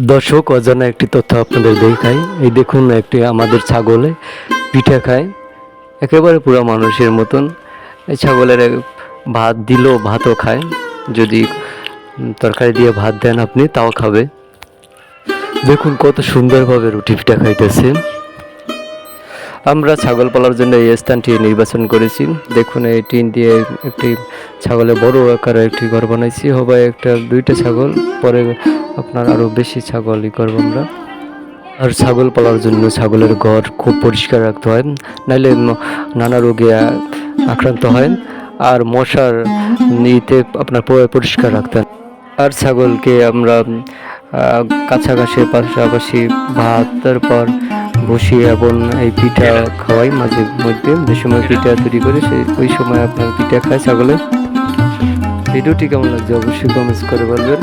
দর্শক, অজানা একটি তথ্য আপনাদের দেখাই। এই দেখুন, একটি আমাদের ছাগলে পিঠা খায়। একেবারে পুরো মানুষের মতন। এই ছাগলের ভাত দিলেও ভাতও খায়। যদি তরকারি দিয়ে ভাত দেন আপনি, তাও খাবে। দেখুন, কত সুন্দরভাবে রুটি পিঠা খাইতেছে। আমরা ছাগল পালার জন্য এই স্থানটি নির্বাচন করেছি। দেখুন, এই টিন দিয়ে একটি ছাগলের বড় আকারে একটি ঘর বানাইছি হবে একটা দুইটা ছাগল পরে আপনার আরও বেশি ছাগল ই করব আমরা আর ছাগল পালার জন্য ছাগলের ঘর খুব পরিষ্কার রাখতে হয় নাইলে নানা রোগে আক্রান্ত হয় আর মশার নিতে আপনার পরিষ্কার রাখতে হয়। আর ছাগলকে আমরা আহ, কাছা ঘাসের পাশাপাশি ভাত তারপর বসি এবং এই পিঠা খাওয়াই মাঝে মধ্যে যে সময় পিঠা তৈরি করে সেই ওই সময় আপনার পিঠা খায় ছাগলে ভিডিওটি কেমন লাগছে অবশ্যই কমেন্টস করে বলবেন।